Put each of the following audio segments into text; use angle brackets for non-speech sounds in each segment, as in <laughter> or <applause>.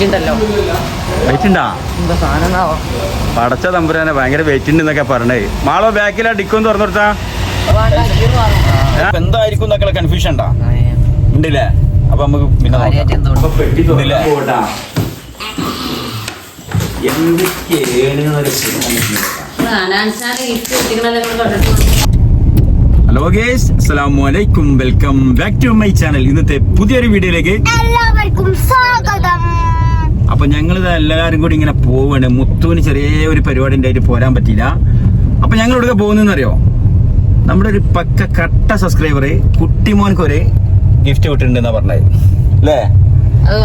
Wait ഉണ്ടല്ലോ wait ഉണ്ടാ എന്താ സാധനം പടച്ച തമ്പുരാനെ ഭയങ്കര വെയിറ്റ് ഉണ്ട് എന്നൊക്കെ പറഞ്ഞേ. മാളോ ബാക്കിലാ ഡിക്കൊന്ന് തുറന്നു കൊടുത്താ? എന്തായിരിക്കും എന്നൊക്കെ കൺഫ്യൂഷൻ ഉണ്ടാ? ഉണ്ടല്ലേ? അപ്പൊ നമുക്ക് പിന്നെ എന്തോ ഹലോ ഗേസ് അസ്സലാമു അലൈക്കും welcome back to my channel ഇന്നത്തെ പുതിയൊരു വീഡിയോയിലേക്ക് എല്ലാവർക്കും സ്വാഗതം. അപ്പൊ ഞങ്ങൾ എല്ലാവരും കൂടി ഇങ്ങനെ പോവാണ്. മുത്തുവിന് ചെറിയ ഒരു പരിപാടി ഉണ്ടായിട്ട് പോരാൻ പറ്റില്ല അപ്പൊ ഞങ്ങൾ ഇവിടെ പോകുന്നറിയോ നമ്മുടെ ഒരു പക്ക കട്ട സബ്സ്ക്രൈബർ കുട്ടിമോൻക്ക് ഒരു ഗിഫ്റ്റ് വിട്ടിട്ടുണ്ടെന്നാ പറഞ്ഞത്. അല്ലേ? അത്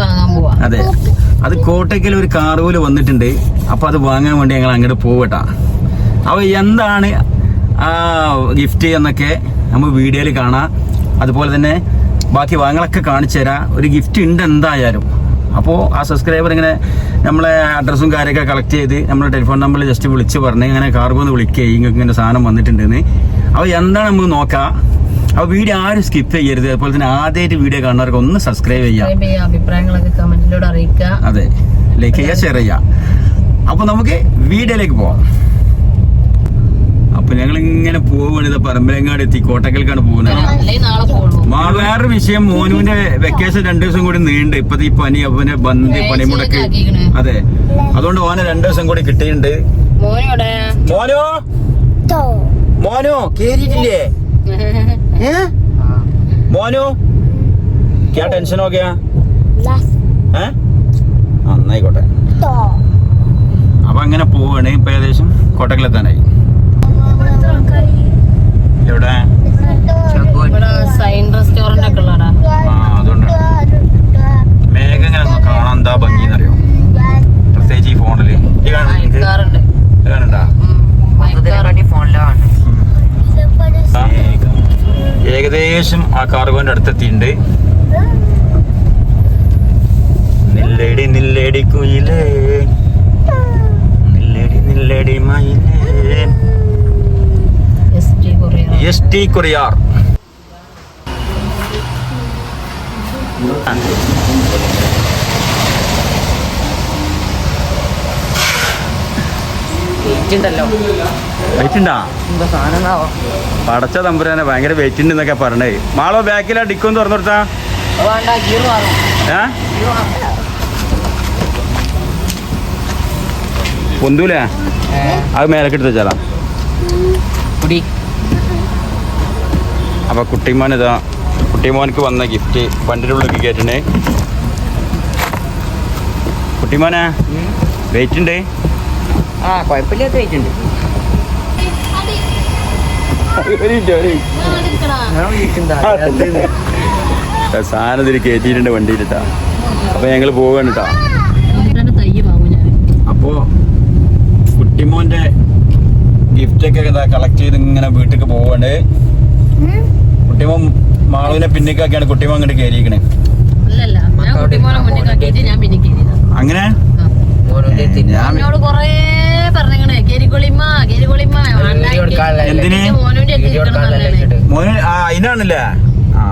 അതെ. അത് കോട്ടയ്ക്കൽ ഒരു കാറുപോലെ വന്നിട്ടുണ്ട്. അപ്പൊ അത് വാങ്ങാൻ വേണ്ടി ഞങ്ങൾ അങ്ങോട്ട് പോവട്ടാ. അപ്പൊ എന്താണ് ആ ഗിഫ്റ്റ് എന്നൊക്കെ നമ്മൾ വീഡിയോയിൽ കാണാം. അതുപോലെ തന്നെ ബാക്കി വാങ്ങലൊക്കെ കാണിച്ചു തരാം ഒരു ഗിഫ്റ്റ് ഉണ്ട് എന്തായാലും അപ്പോൾ ആ സബ്സ്ക്രൈബർ ഇങ്ങനെ നമ്മളെ അഡ്രസ്സും കാര്യമൊക്കെ കളക്ട് ചെയ്ത് നമ്മളെ ടെലിഫോൺ നമ്പറിൽ ജസ്റ്റ് വിളിച്ച് പറഞ്ഞ് ഇങ്ങനെ കാർഗോ ഒന്ന് വിളിക്കുക ഇങ്ങനെ ഇങ്ങനെ സാധനം വന്നിട്ടുണ്ടെന്ന്. അപ്പോൾ എന്താണ് നമുക്ക് നോക്കാം? അപ്പോൾ വീഡിയോ ആരും സ്കിപ്പ് ചെയ്യരുത്. അതുപോലെ തന്നെ ആദ്യമായിട്ട് വീഡിയോ കാണുന്നവർക്ക് ഒന്ന് സബ്സ്ക്രൈബ് ചെയ്യാം. അഭിപ്രായങ്ങളൊക്കെ കമന്റിലൂടെ അറിയിക്കുക അതെ. ലൈക്ക് ചെയ്യുക ഷെയർ ചെയ്യുക അപ്പോൾ നമുക്ക് വീഡിയോയിലേക്ക് പോവാം. അപ്പൊ ഞങ്ങൾ ഇങ്ങനെ പോവാണ് ഇത് പറമ്പലങ്ങാട് എത്തി. കോട്ടക്കൽക്കാണ് പോകുന്നത്. വേറൊരു വിഷയം. മോനുവിന്റെ വെക്കേഷൻ രണ്ടു ദിവസം കൂടി നീണ്ട്. ഇപ്പത്തെ ഈ പനി അവനെ ബന്ധി പണിമുടക്ക്. അതെ. അതുകൊണ്ട് ഓനെ രണ്ടു ദിവസം കൂടി കിട്ടിയിട്ടുണ്ട്. മോനോടെ മോനോ? മോനോ കേറിയിട്ടില്ലേ? മോനു? ക്യാ ടെൻഷൻ ഓക്കെയാ നന്നായിക്കോട്ടെ അപ്പൊ അങ്ങനെ പോവാണ്. ഇപ്പൊ ഏകദേശം കോട്ടക്കലെത്താനായി. എവിടെ? സൈൻ റെസ്റ്റോറന്റ് ഒക്കെ ഉള്ളടാ. ആ അതുകൊണ്ട്. മേഘ ഇങ്ങനെ കാണാൻ എന്താ ഭംഗിന്നറിയോ പ്രത്യേകിച്ച് ഈ ഫോണിൽ. ഈ കാണുന്നുണ്ട്. മയക്കാറുണ്ട് കാണണ്ടാ ഫോണിലാണ് ഏകദേശം ആ കാർഗോന്റെ അടുത്തെത്തിയിട്ടുണ്ട്. നില്ലടി നില്ലടി കുയിലേ. നില്ലടി നില്ലടി മയിലേ. എസ് ടി കൊറിയാർ പടച്ച തമ്പുരാനെ ഭയങ്കര വെയിറ്റ് ഉണ്ട് എന്നൊക്കെ പറഞ്ഞേ. മാളോ ബാക്കിലാ ഡിക്കൊന്ന് തുറന്നു കൊടുത്താ? പൊന്തൂലേ? അത് മേലക്കെടുത്ത് വെച്ചാലാ കുടി അപ്പൊ കുട്ടിമോൻ ഇതാ കുട്ടിമോനക്ക് വന്ന ഗിഫ്റ്റ് പണ്ടിലുള്ള കയറ്റണേ കുട്ടിമോനെ വെയിറ്റ് ഉണ്ട് ആ കുഴപ്പമില്ലാത്ത വെയിറ്റ് ഉണ്ട് സാധനം ഇതിൽ കയറ്റിയിട്ടുണ്ട് വണ്ടിയിലിട്ടാ. അപ്പൊ ഞങ്ങൾ പോവാണ് കേട്ടാ അപ്പോ കുട്ടിമോന്റെ ഗിഫ്റ്റൊക്കെ കളക്ട് ചെയ്ത് ഇങ്ങനെ വീട്ടിലേക്ക് പോവാണ്. കുട്ടിമോൻ മാളുവിനെ പിന്നിക്കാക്കിയാണ് കുട്ടിമോൻ അങ്ങോട്ട് കയറിയിരിക്കണേ അങ്ങനെ? എന്തിന്? മോന് ആ അതിനാണല്ലേ ആ.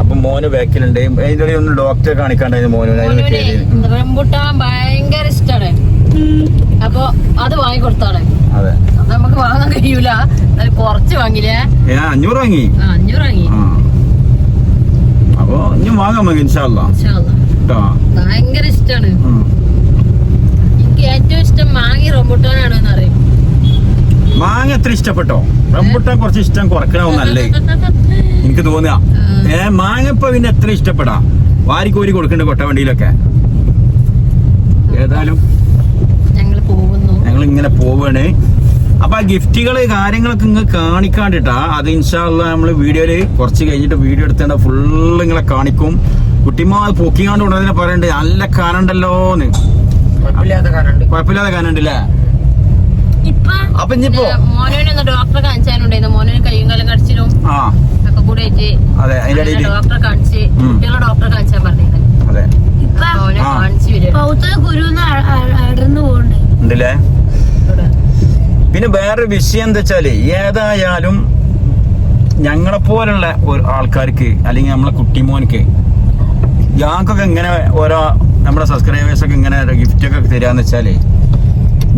അപ്പൊ മോന് ബാക്കിലുണ്ട്. അതിന്റെ ഇടയിൽ ഒന്ന് ഡോക്ടറെ കാണിക്കാണ്ടായിരുന്നു മോനു റംബുട്ടാൻ ഭയങ്കര ഇഷ്ടാണ്. അപ്പൊ അത് വാങ്ങിക്കൊടുത്താണ് അതെ അത്. നമുക്ക് വാങ്ങാൻ കഴിയൂല. കുറച്ച് വാങ്ങില്ലേ അഞ്ഞൂറ് വാങ്ങി? അഞ്ഞൂറ് വാങ്ങി. അപ്പൊ ഇനി വാങ്ങാൻ നമുക്ക് ഇൻഷാല്ല ഭയങ്കര ഇഷ്ടാണ്. എനിക്ക് ഏറ്റവും ഇഷ്ടം മാങ്ങി റംബുട്ടാനാണ് എന്ന് അറിയും മാങ്ങ എത്ര ഇഷ്ടപ്പെട്ടോ? റംബുട്ടാൻ കുറച്ച് ഇഷ്ടം കുറക്കണമെന്നല്ലേ എനിക്ക് തോന്നുക. ഏ മാങ്ങ ഇപ്പൊ പിന്നെ എത്ര ഇഷ്ടപ്പെടാ? വാരിക്കോരി കൊടുക്കണ്ട് കൊട്ടവണ്ടിയിലൊക്കെ ഏതായാലും ഞങ്ങൾ ഇങ്ങനെ പോവാണ്. അപ്പൊ ആ ഗിഫ്റ്റുകൾ കാര്യങ്ങളൊക്കെ ഇങ്ങ് കാണിക്കാണ്ടിട്ടാ. അത് ഇൻഷാല്ല നമ്മൾ വീഡിയോയിൽ കുറച്ച് കഴിഞ്ഞിട്ട് വീഡിയോ എടുത്തേണ്ട ഫുള്ള് ഇങ്ങളെ കാണിക്കും. കുട്ടിമാ പൊക്കിങ്ങാണ്ട് ഉണ്ടെന്നെ പറയണ്ട് നല്ല കാനുണ്ടല്ലോന്ന്. കുഴപ്പമില്ലാതെ കാനുണ്ടല്ലേ? ഇപ്പൊ അപ്പൊ ഇനിയിപ്പോ മോനോനെ ഒന്ന് ഡോക്ടറെ കാണിച്ചാനുണ്ടായിരുന്നു. മോനോന് കയ്യും കാലം കടിച്ചിലും ആ. ഒക്കെ കൂടെ അതെ അതിന്റെ ഡോക്ടറെ കാണിച്ച് ഉം. കുട്ടികളെ ഡോക്ടറെ പറഞ്ഞത് അതെ. അടർന്നു പോകണ്ടേ ഉണ്ടല്ലേ? പിന്നെ വേറെ വിഷയം എന്താ വെച്ചാൽ ഏതായാലും ഞങ്ങളെ പോലുള്ള ആൾക്കാർക്ക് അല്ലെങ്കിൽ നമ്മളെ കുട്ടിമോനക്ക് ഞങ്ങൾക്കൊക്കെ ഇങ്ങനെ ഓരോ നമ്മുടെ സബ്സ്ക്രൈബേഴ്സൊക്കെ ഇങ്ങനെ ഗിഫ്റ്റ് ഒക്കെ തരാന്ന് വെച്ചാൽ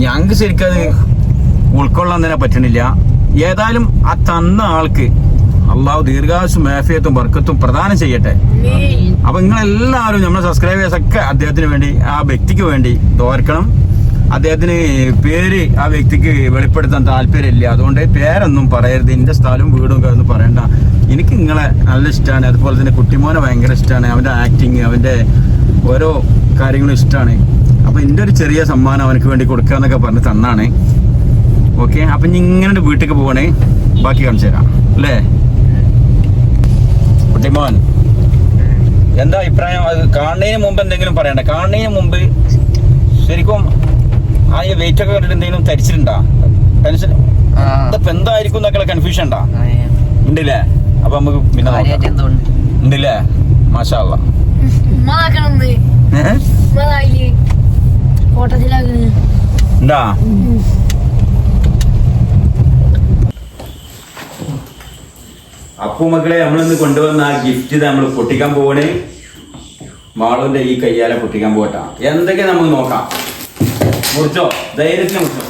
ഞങ്ങൾക്ക് ശരിക്കും അത് ഉൾക്കൊള്ളാൻ തന്നെ പറ്റണില്ല. ഏതായാലും ആ തന്ന ആൾക്ക് അള്ളാഹു ദീർഘാശും മേഫിയത്തും വർക്കത്തും പ്രദാനം ചെയ്യട്ടെ. അപ്പൊ നിങ്ങളെല്ലാവരും നമ്മുടെ സബ്സ്ക്രൈബേഴ്സ് ഒക്കെ അദ്ദേഹത്തിന് വേണ്ടി ആ വ്യക്തിക്ക് വേണ്ടി തോർക്കണം അദ്ദേഹത്തിന് പേര് ആ വ്യക്തിക്ക് വെളിപ്പെടുത്താൻ താല്പര്യമില്ല. അതുകൊണ്ട് പേരൊന്നും പറയരുത്. എന്റെ സ്ഥലവും വീടും ഒന്നും പറയണ്ട. എനിക്ക് നിങ്ങളെ നല്ല ഇഷ്ടമാണ് അതുപോലെ തന്നെ കുട്ടിമോനെ ഭയങ്കര ഇഷ്ടമാണ് അവന്റെ ആക്ടിങ് അവന്റെ ഓരോ കാര്യങ്ങളും ഇഷ്ടമാണ് അപ്പോൾ എന്റെ ഒരു ചെറിയ സമ്മാനം അവനക്ക് വേണ്ടി കൊടുക്കുക എന്നൊക്കെ പറഞ്ഞ് തന്നാണ്. ഓക്കെ? അപ്പൊ ഇനി ഇങ്ങനെ വീട്ടിലേക്ക് പോകണേ ബാക്കി കാണിച്ചു തരാം. അല്ലേ? കുട്ടിമോൻ. എന്താ അഭിപ്രായം? അത് കാണുന്നതിന് മുമ്പ് എന്തെങ്കിലും പറയണ്ടേ. കാണുന്നതിന് മുമ്പ് ആ ഈ വെയിറ്റ് ഒക്കെ കണ്ടിട്ട് എന്തെങ്കിലും തരിച്ചിട്ടുണ്ടാ? ടെൻഷൻ ഇതിപ്പോ എന്തായിരിക്കും എന്നൊക്കെ കൺഫ്യൂഷൻ ഉണ്ടാ? ഉണ്ടല്ലേ? അപ്പൊ നമുക്ക് പിന്നെ. ഉണ്ടല്ലേ? മാഷാ അല്ലാ. ഉമ്മതാക്കണമെന്ന് ഏഹ്? ഉമ്മതായിൽ ഓട്ടത്തിലാക്കുന്നത് ഉണ്ടാ? അപ്പു മക്കളെ നമ്മളിന്ന് കൊണ്ടുവന്ന ആ ഗിഫ്റ്റ് നമ്മൾ പൊട്ടിക്കാൻ പോവണേ മാളുവിന്റെ ഈ കയ്യാലെ പൊട്ടിക്കാൻ പോകട്ടാ എന്തൊക്കെ നമുക്ക് നോക്കാം? മുറിച്ചോ? ധൈര്യത്തിന് മുറിച്ചോ.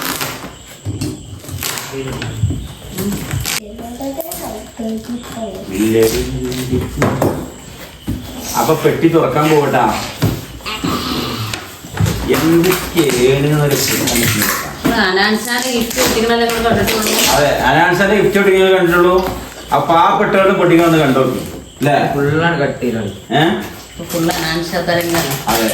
അപ്പൊ പെട്ടി തുറക്കാൻ പോകട്ടാ. അതെ അനാൻസാന്റെ ഗിഫ്റ്റ് പൊട്ടിക്കുന്നത് കണ്ടിട്ടുള്ളൂ. ആ പാവപ്പെട്ടവരുടെ ഒന്ന് കണ്ടോ? അല്ലേ? ഫുള്ളാണ് കട്ടിയിലാണ് ഏഹ് ഫുള്ള് അനാൻസാ തരങ്ങനെ അതെ.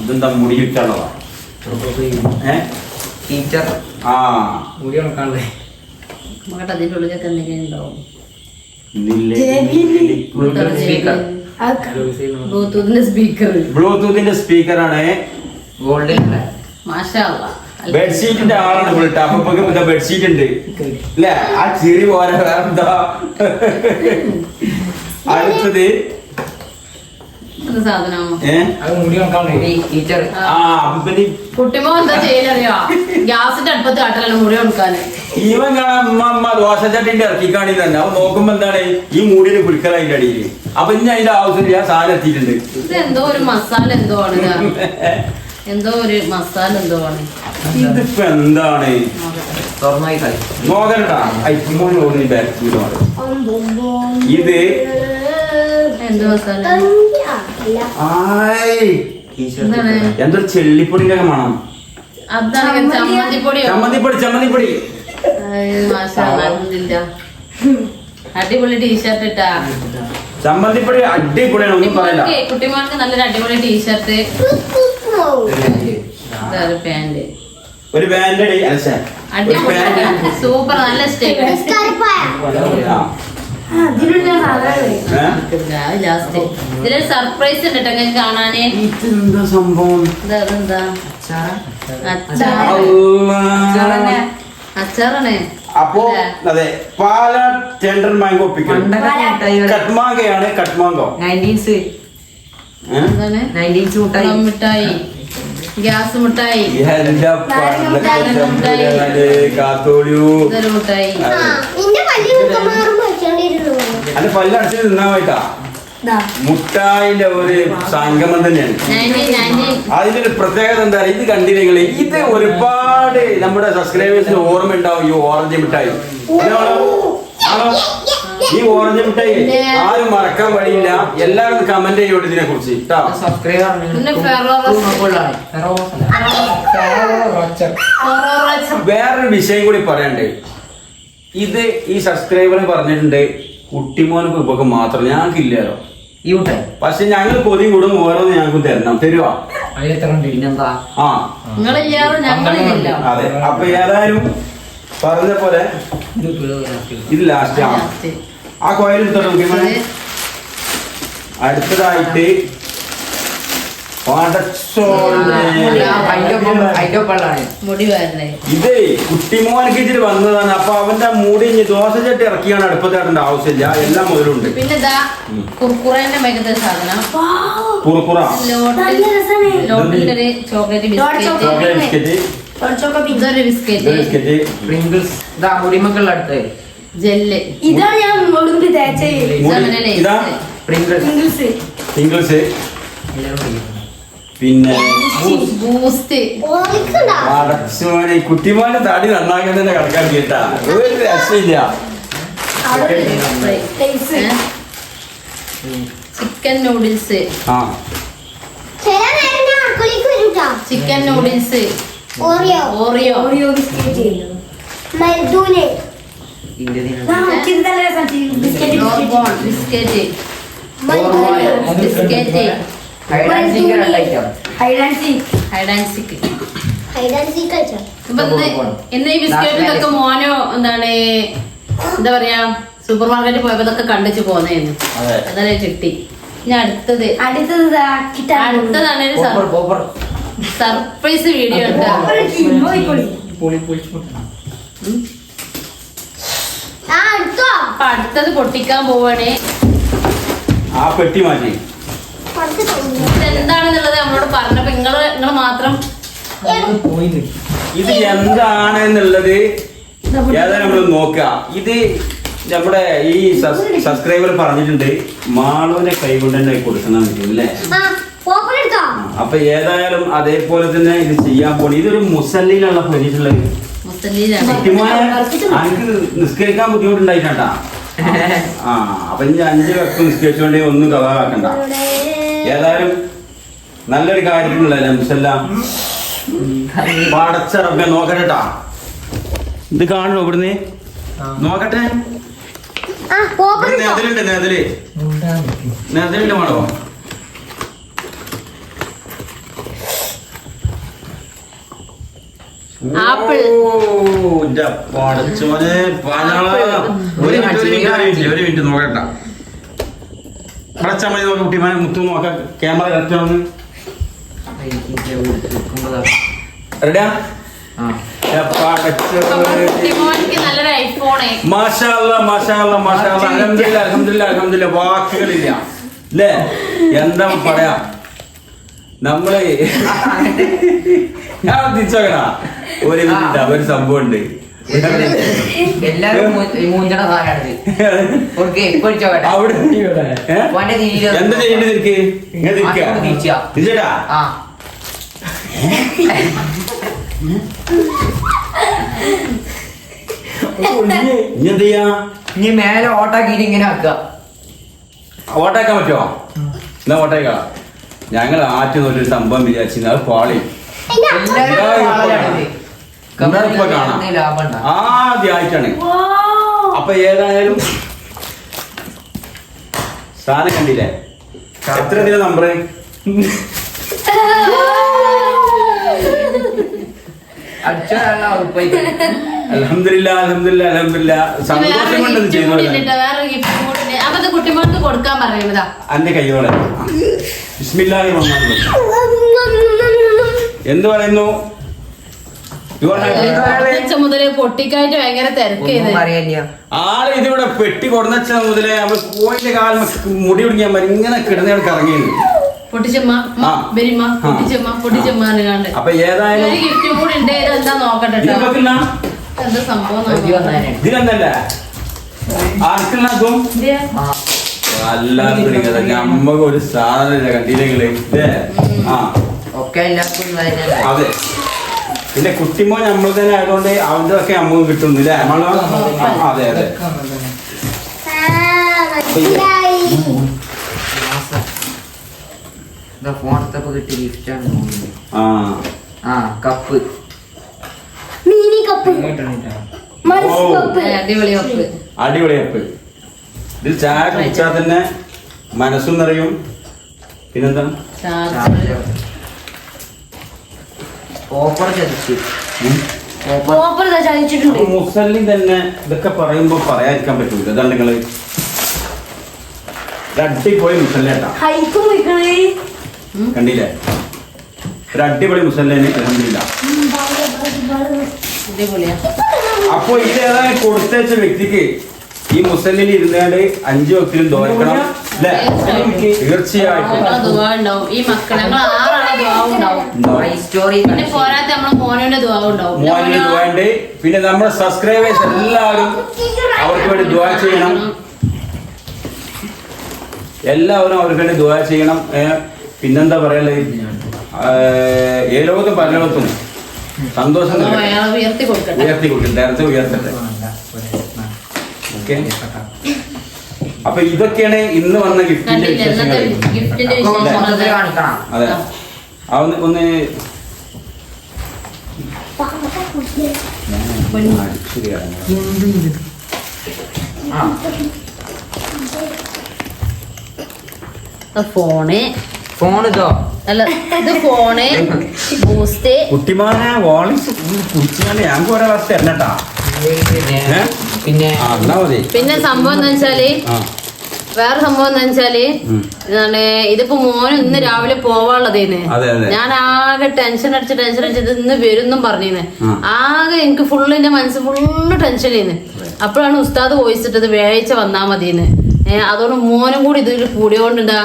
ഇതെന്താ മുടി ചുറ്റുള്ളതാ ഏ? ടീച്ചർ ആ. മുടി ഉണക്കാണ്ടേ. മകട്ട് അതിന്റെ ഉള്ളിലൊക്കെ എന്തെങ്കിലും ഉണ്ടാവും. സ്പീക്കർ. ബ്ലൂടൂത്തിന്റെ സ്പീക്കർ. ബ്ലൂടൂത്തിന്റെ സ്പീക്കറാണ് ഗോൾഡൻ മാഷാ ബെഡ്ഷീറ്റിന്റെ ആളാണ് വിളിട്ട അപ്പൊ ബെഡ്ഷീറ്റ് ഉണ്ട്. അല്ലേ ആ ചിരി പോരാ. വേറെന്താ? <laughs> അടുത്തത് സാധനം? ഏ? അത് മുടി ടീച്ചർ ആ. അപ്പൊ പിന്നെ കുട്ടിമോ എന്താ ചെയ്യലറിയോ? ഗ്യാസിന്റെ അടുപ്പത്ത് കാട്ടലല്ലോ മുടി കൊടുക്കാന് ഇവൻ കാണാൻ അമ്മ അമ്മ ദോശച്ചട്ടിന്റെ ഇറക്കിക്കാണി തന്നെ അവൻ നോക്കുമ്പോ എന്താണ്? ഈ മൂടിന് കുടിക്കല അതിന്റെ അടിയിൽ അപ്പൊ ഇനി അതിന്റെ ആവശ്യമില്ല. സാധനം എത്തിയിട്ടുണ്ട്. ഇത് എന്തോ ഒരു മസാല എന്തോ ആണ് എന്തോ ഒരു മസാല എന്തോ ആണ്? ഇതിപ്പോ എന്താണ്? ഇത് എന്തോ മസാല? എന്തൊരു ചെള്ളിപ്പൊടിന്റെ മണം. ചമ്മന്തിപ്പൊടി. ചമ്മന്തിപ്പൊടി. അടിപൊളി ടീഷർട്ട് ഇട്ടാ. ചമ്മന്തിപ്പൊടി അടിപൊളിയാണ് ഒന്നും പറയല്ല. കുട്ടിമാർക്ക് നല്ലൊരു അടിപൊളി ടീഷർട്ട് പാന്റ്. ഒരു പാന്റ്. സൂപ്പർ നല്ല സ്റ്റേക്ക് ലാസ്റ്റ് ഇതിലൊരു സർപ്രൈസ് ഉണ്ട് കേട്ടോ നിങ്ങൾക്ക് കാണാന്. ഇതെന്താ സംഭവം? ഇതാ, ഇതെന്താ. അച്ചാറാണ്. അപ്പോ അതെ പാല ടെൻഡർ മാംഗോ? എന്താണ്? നയന്റീൻസ് മുട്ടായി. മിഠായി ഗ്യാസ് മിഠായി കാത്തോളിയൂ മിഠായി പല്ലടച്ച് പോയിട്ടാ മുട്ടായിന്റെ ഒരു സംഗമം തന്നെയാണ്. അതിന്റെ ഒരു പ്രത്യേകത എന്താ ഇത് കണ്ടില്ലെങ്കിൽ ഇത് ഒരുപാട് നമ്മുടെ സബ്സ്ക്രൈബേഴ്സിന് ഓർമ്മ ഉണ്ടാവും ഈ ഓറഞ്ച് മിഠായി? ഈ ഓറഞ്ച് മിഠായി ആരും മറക്കാൻ വഴിയില്ല. എല്ലാവരും കമന്റ് ചെയ്യോട്ട് ഇതിനെ കുറിച്ച്. വേറൊരു വിഷയം കൂടി പറയണ്ടേ ഇത് ഈ സബ്സ്ക്രൈബർ പറഞ്ഞിട്ടുണ്ട്. കുട്ടിമോനക്ക് ഇപ്പൊ മാത്രം. ഞങ്ങൾക്കില്ലല്ലോ. ഈ പക്ഷെ ഞങ്ങൾ കൊതിയും കൂടും ഓരോന്ന് ഞങ്ങൾക്ക് തരണം. തരുവാ? പിന്നെന്താ? ആ. നിങ്ങളില്ലാതെ ഞങ്ങളില്ല. അതെ. അപ്പൊ ഏതായാലും പറഞ്ഞ പോലെ ഇത് ലാസ്റ്റ് ആണ് ആ. കോയിൽ എടുത്തോട്ടെ അടുത്തതായിട്ട് പടച്ചോനെ. അതിന്റെ ഒപ്പമാണ് മുടി വരണേ ഇതേ കുട്ടിമോനക്ക് ഇച്ചിരി വന്നതാണ്. അപ്പൊ അവന്റെ മൂടി ഇനി ചട്ടി ഇറക്കിയാണ് അടുപ്പത്തേട്ടേണ്ട ആവശ്യമില്ല. എല്ലാം മുതലുണ്ട്. പിന്നെ കുർക്കുറേന്റെ സാധനം. Chocolate biscuit. Chocolate. Biscuit. Pringles. ഇതാ മുടിമക്കളുടെ അടുത്ത്. ജെല്ല്. ഇതാ ഞാൻ പ്രിങ്കിൾസ്. പിന്നെ ഈ കുട്ടിമാന്റെ തടി നന്നാക്കാൻ തന്നെ കണക്കാൻ കേട്ടാ. ഒരു രക്ഷയില്ല. ചിക്കൻ നൂഡിൽസ് ആ. Chicken noodles Oreo Oreo Oreo biscuit മരുദൂന് ഇതിന്റെ ഇതിന് ബിസ്ക്കറ്റ് ലോർബോൺ ബിസ്ക്കറ്റ് ബിസ്ക്കറ്റ് ഈ ബിസ്ക്കറ്റ് ഇതൊക്കെ മോനോ എന്താണ് എന്താ പറയാ സൂപ്പർ മാർക്കറ്റിൽ പോയപ്പോ ഇതൊക്കെ കണ്ടിച്ച് പോന്നേന്ന്. അതെ. അതല്ലേ ഇനി അടുത്തത്. അടുത്തത് അടുത്തതാണ് സർപ്രൈസ് വീഡിയോ അടുത്തത് പൊട്ടിക്കാൻ പോവാണ്. ആ പെട്ടി മാറ്റി. എന്താണെന്നുള്ളത് നമ്മളോട് പറഞ്ഞപ്പോ നിങ്ങൾ നിങ്ങൾ മാത്രം ഇത് എന്താണ് എന്നുള്ളത് ഏതാ നമ്മൾ നോക്കുക ഇത് നമ്മുടെ ഈ സബ്സ്ക്രൈബർ പറഞ്ഞിട്ടുണ്ട് മാളുവിനെ കൈകൊണ്ട് തന്നെ കൊടുക്കണം അല്ലേ? അപ്പൊ ഏതായാലും അതേപോലെ തന്നെ ഇത് ചെയ്യാൻ പോണി. ഇതൊരു മുസല്ലിയിലുള്ള പൊരിച്ചിട്ടുള്ളത് എനിക്ക് നിസ്കരിക്കാൻ ബുദ്ധിമുട്ടുണ്ടായിട്ടാ. ആ അപ്പൊ ഇനി അഞ്ച് വക്കം നിസ്കരിച്ചോണ്ടേ ഒന്നും കഥ ആക്കണ്ട ഏതായാലും നല്ലൊരു കാര്യത്തിനുള്ള മുസല്ല പടച്ചറപ്പ നോക്കട്ടെട്ടാ. ഇത് കാണണോ ഇവിടുന്ന്? നോക്കട്ടെ. നെതിലുണ്ട് നെതിൽ. നെതിലുണ്ട് മാടോ ആപ്പിൾ. ഒരു മിനിറ്റ് ഒരു മിനിറ്റ് നോക്കട്ടെ. പടച്ചാ മതി നോക്കാം കുട്ടിമാനെ മുത്തു നോക്കാം. ക്യാമറ കറക്റ്റ് ആണ് റെഡിയാ വാക്കുകളില്ല. അല്ലേ എന്താ പറയാ? നമ്മൾ <laughs> ഞാൻ തിരിച്ചോക്കടാ ഒരു മിനിറ്റ് ഒരു സംഭവം ഉണ്ട് എല്ലാരും സാധനമാണ് ഇപ്പൊ ചോട്ടെ അവിടെ എന്താ ചെയ്യേണ്ടത് നിനക്ക്? ഇങ്ങനെ തിരിക്കാ? തിരിച്ചാ. ആ. ഇനി എന്ത് ചെയ്യാ? ഇനി മേലെ ഓട്ടാക്കിട്ട് ഇങ്ങനെ ആക്കുക. ഓട്ടാക്കാൻ പറ്റുമോ എന്നാ ഓട്ടേക്കാം ഞങ്ങൾ ആറ്റ് ഒരു സംഭവം വിചാരിച്ചിരുന്നു. അത് പാളി. എല്ലാവരും ഇപ്പൊ കാണാം. ആദ്യമായിട്ടാണ്. അപ്പൊ ഏതായാലും സാധനം കണ്ടില്ലേ? എത്ര ഇതിലെ നമ്പർ. അലഹമില്ല അലഹമില്ല അലഹമില്ല സന്തോഷം കൊടുക്കാൻ പറയുന്നതാ അന്റെ കൈയോടെ ബിസ്മില്ലാഹി റഹ്മാൻ. എന്ത് പറയുന്നു? മുതലേ പൊട്ടിക്കായിട്ട് ഭയങ്കര തിരക്കേത്? ഒന്നും അറിയാനില്ല. ആൾ ഇതിവിടെ പെട്ടി കൊടുന്നച്ച മുതലേ നമ്മൾ കോയിന്റെ കാലം മുടി പിടിക്കാൻ മതി ഇങ്ങനെ കിടന്നയാൾ കറങ്ങിയത് പൊട്ടിച്ചമ്മ ആ. ബെരിമ്മ ആ. പൊട്ടിച്ചമ്മ പൊട്ടിച്ചമ്മ കണ്ട് അപ്പൊ ഏതായാലും ഒരു ഗിഫ്റ്റ് കൂടി ഉണ്ട് നോക്കട്ടെ എന്താ സംഭവം. ഇതിലെന്തല്ലേ? നമ്മക്ക് ഒരു സാധനം കണ്ടില്ലെങ്കിൽ. ആ. ഒക്കെ എല്ലാവർക്കും അതെ. പിന്നെ കുട്ടിമോൻ നമ്മൾ തന്നെ ആയതുകൊണ്ട് അവന്റെ ഒക്കെ നമുക്ക് കിട്ടുന്നില്ലേ? നമ്മളോ അതെ അതെ. കിട്ടിയ ആ. ആ കപ്പ് മിനി കപ്പ്. കപ്പ് അടിപൊളി കപ്പ് ഇതിൽ ചായ കുടിച്ചാൽ തന്നെ മനസ്സും നിറയും. പിന്നെന്താ? ഓഫർ ചതിച്ചു. ഉം. ഓഫർ പോപ്പർ ചതിച്ചിട്ടുണ്ട്. അപ്പൊ മുസല്ലി തന്നെ ഇതൊക്കെ പറയുമ്പോ പറയാതിരിക്കാൻ പറ്റൂല. ഇതാണ് നിങ്ങൾ. അടിപൊളി മുസല്ലേട്ടാ ഹൈക്കും വയ്ക്കണേ കണ്ടില്ലേ? ഒരു അടിപൊളി മുസല്ലേന് അപ്പൊ ഇത് ഏതായാലും കൊടുത്തേച്ച വ്യക്തിക്ക് ഈ മുസല്ലിൽ ഇരുന്നാണ്ട് അഞ്ചു വക്തിലും തോന്നിക്കണം അല്ലേ? തീർച്ചയായിട്ടും. ഈ മക്കൾ പിന്നെ പോരാത്ത നമ്മളെ മോനോന്റെ പിന്നെ നമ്മുടെ സബ്സ്ക്രൈബേഴ്സ് എല്ലാവരും അവർക്ക് വേണ്ടി ദ്വാ ചെയ്യണം. എല്ലാവരും അവർക്ക് വേണ്ടി ദ്വാ ചെയ്യണം. പിന്നെന്താ പറയല്ലേ ഏലോകത്തും ലോകത്തും പരലോകത്തും സന്തോഷം ഉയർത്തി കൊടുക്കട്ടെ. നേരത്തെ ഉയർത്തട്ടെ. ഓക്കെ? അപ്പൊ ഇതൊക്കെയാണ് ഇന്ന് വന്ന ഗിഫ്റ്റിന്റെ വിശേഷങ്ങൾ അതെ. ആ ഒന്ന് ഒന്ന്. ഫോണ്. ഫോൺ ഇതോ? അല്ല ഇത് ഫോണ്. ബൂസ്റ്റ്. കുട്ടിമാനെ വോളിസ് കുടിച്ചാൽ ഞാൻ തരണട്ടാ പിന്നെ പിന്നെ സംഭവം എന്താ വെച്ചാൽ വേറെ സംഭവം എന്താ വെച്ചാൽ എന്താണ് ഇതിപ്പോ മോന് ഇന്ന് രാവിലെ പോവാനുള്ളതേന്ന്. ഞാൻ ആകെ ടെൻഷൻ അടിച്ച് ടെൻഷൻ അടിച്ചത് ഇന്ന് വരുന്നും പറഞ്ഞിന്ന്. ആകെ എനിക്ക് ഫുള്ള് എന്റെ മനസ്സ് ഫുള്ള് ടെൻഷൻ ചെയ്യുന്നു അപ്പോഴാണ് ഉസ്താദ് വോയിസ് വേഴ്ച വ്യാഴ്ച വന്നാ മതിയെന്ന് അതുകൊണ്ട് മോനും കൂടി ഇതിൽ കൂടിയോണ്ടാ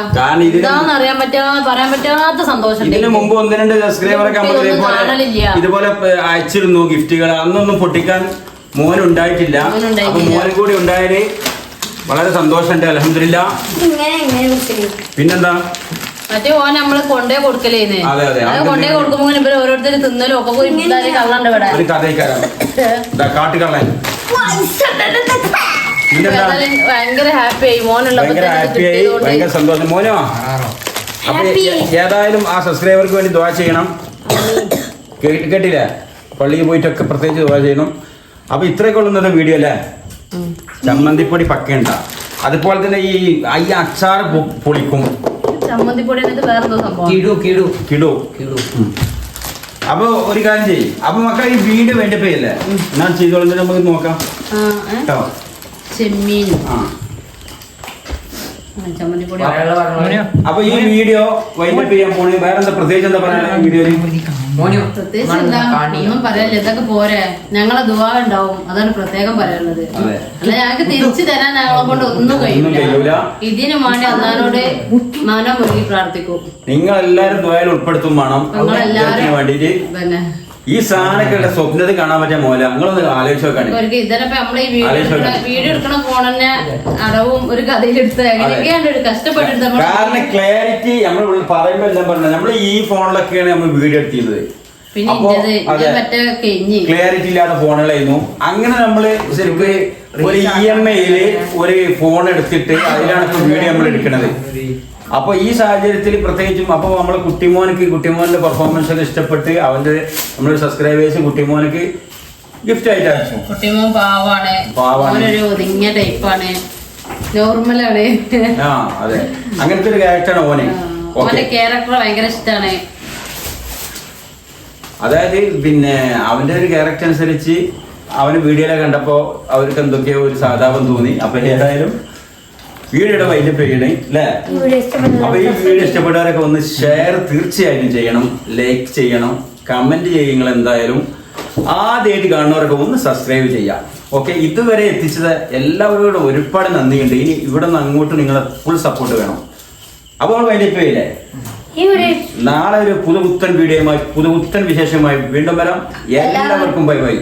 ഇതാന്ന് അറിയാൻ പറ്റാ പറയാൻ പറ്റാത്ത സന്തോഷം ഇതിന് മുമ്പ് ഒന്ന് രണ്ട് സബ്സ്ക്രൈബറൊക്കെ ഇതേപോലെ അയച്ചിരുന്നു ഗിഫ്റ്റുകൾ അന്നൊന്നും പൊട്ടിക്കാൻ മോനുണ്ടായിട്ടില്ല. മോനും കൂടി ഉണ്ടായാൽ വളരെ സന്തോഷമുണ്ട് അലഹമില്ല പിന്നെന്താ? മറ്റേ ഓൻ നമ്മൾ കൊണ്ടേ കൊടുക്കലേന്ന്. അതെ, കൊണ്ടേ കൊടുക്കുമ്പോ ഇവർ ഓരോരുത്തർ തിന്നലും ഒക്കെ പോയി കള്ളണ്ട് ഇവിടെ. കാട്ടുകള്ളൻ ഭയങ്കര ഹാപ്പി ആയി ഭയങ്കര സന്തോഷം. മോനോ? അപ്പൊ ഏ- ഏതായാലും ആ സബ്സ്ക്രൈബർക്ക് വേണ്ടി ദ്വാ ചെയ്യണം. കേട്ടില്ലേ? പള്ളിയിൽ പോയിട്ടൊക്കെ പ്രത്യേകിച്ച് ദ്വാ ചെയ്യണം. അപ്പൊ ഇത്രയൊക്കെ ഉള്ളത് വീഡിയോ അല്ലേ? ചമ്മന്തിപ്പൊടി പക്കേണ്ട അതുപോലെ തന്നെ ഈ ഈ അച്ചാർ പൊളിക്കും. ചമ്മന്തിപ്പൊടി എന്നിട്ട് വേറെ എന്തോ സംഭവം? കിടു കിടു. കിടു കിടു. അപ്പൊ ഒരു കാര്യം ചെയ്യും. അപ്പൊ മക്കളെ ഈ വീട് വേണ്ടി പോയില്ലേ ഞാൻ ചെയ്തോളുന്നത് നമുക്ക് നോക്കാം? കേട്ടോ? ചെമ്മീൻ. ആ. അപ്പൊ ഈ വീഡിയോ വൈകിട്ട് ചെയ്യാൻ പോണേ. വേറെന്താ പ്രത്യേകിച്ച് എന്താ പറയാ വീഡിയോയിൽ? പ്രത്യേകിച്ച് എന്താ ഒന്നും പറയാനില്ല ഇതൊക്കെ പോരെ. ഞങ്ങളെ ദുവാ ഉണ്ടാവും അതാണ് പ്രത്യേകം പറയാനുള്ളത് അല്ല ഞങ്ങൾക്ക് തിരിച്ചു തരാൻ ഞങ്ങളെ കൊണ്ട് ഒന്നും ഒന്നും കഴിയൂല. കഴിയില്ല ഇതിനു വേണ്ടി അന്നാനോട് മാനം മുറുകി പ്രാർത്ഥിക്കും. നിങ്ങൾ എല്ലാരും ദ്വയാൽ ഉൾപ്പെടുത്തും വേണം. വേണ്ടിയിട്ട്. ഈ സാധനങ്ങളുടെ സ്വപ്നത്തിൽ കാണാൻ പറ്റിയ മോല. നിങ്ങളൊന്ന് ആലോചിച്ച് നോക്കാണ് കാരണം ക്ലാരിറ്റി നമ്മൾ പറയുമ്പോ എല്ലാം പറഞ്ഞത് നമ്മൾ ഈ ഫോണിലൊക്കെയാണ് നമ്മൾ വീഡിയോ എടുത്തിരുന്നത്. ക്ലാരിറ്റി ഇല്ലാത്ത ഫോണുകളായിരുന്നു. അങ്ങനെ നമ്മൾ ശരിക്കും ഒരു ഇ എം ഐയിൽ ഒരു ഫോൺ എടുത്തിട്ട് അതിലാണ് ഇപ്പൊ വീഡിയോ നമ്മൾ എടുക്കുന്നത് അപ്പൊ ഈ സാഹചര്യത്തിൽ പ്രത്യേകിച്ചും അപ്പോൾ നമ്മൾ കുട്ടിമോനക്ക് കുട്ടിമോന്റെ പെർഫോമൻസ് ഒക്കെ ഇഷ്ടപ്പെട്ട് അവന്റെ നമ്മുടെ സബ്സ്ക്രൈബേഴ്സ് കുട്ടിമോനക്ക് ഗിഫ്റ്റ് ആയിട്ട് അയച്ചു. കുട്ടിമോൻ പാവാണ്. പാവാണ്. ഒതുങ്ങിയ ടൈപ്പാണ് നോർമലാണ് ആ അതെ. അങ്ങനത്തെ ഒരു ക്യാരക്ടറാണ് ഓനെ. ഓന്റെ ക്യാരക്ടർ ഭയങ്കര ഇഷ്ടാണ്. അതായത് പിന്നെ അവന്റെ ഒരു ക്യാരക്ടർ അനുസരിച്ച് അവന് വീഡിയോയിലെ കണ്ടപ്പോ അവർക്ക് എന്തൊക്കെയോ ഒരു സാധാപം തോന്നി. അപ്പൊ ഏതായാലും വീഡിയോയുടെ വൈൻഡപ്പ് ചെയ്യണേ അല്ലേ? അപ്പൊ ഈ വീഡിയോ ഇഷ്ടപ്പെട്ടവരൊക്കെ ഒന്ന് ഷെയർ തീർച്ചയായിട്ടും ചെയ്യണം ലൈക്ക് ചെയ്യണം കമന്റ് ചെയ്യുന്ന എന്തായാലും. ആദ്യമായിട്ട് കാണുന്നവരൊക്കെ ഒന്ന് സബ്സ്ക്രൈബ് ചെയ്യാം ഓക്കെ ഇതുവരെ എത്തിച്ചത് എല്ലാവരോടും ഒരുപാട് നന്ദിയുണ്ട്. ഇനി ഇവിടെ നിന്ന് അങ്ങോട്ട് നിങ്ങളെ ഫുൾ സപ്പോർട്ട് വേണം. അപ്പോൾ വൈൻഡപ്പ് ചെയ്യില്ലേ നാളെ ഒരു പുതുപുത്തൻ വീഡിയോയുമായി പുതുപുത്തൻ വിശേഷമായി വീണ്ടും വരാം. എല്ലാവർക്കും ബൈ ബൈ.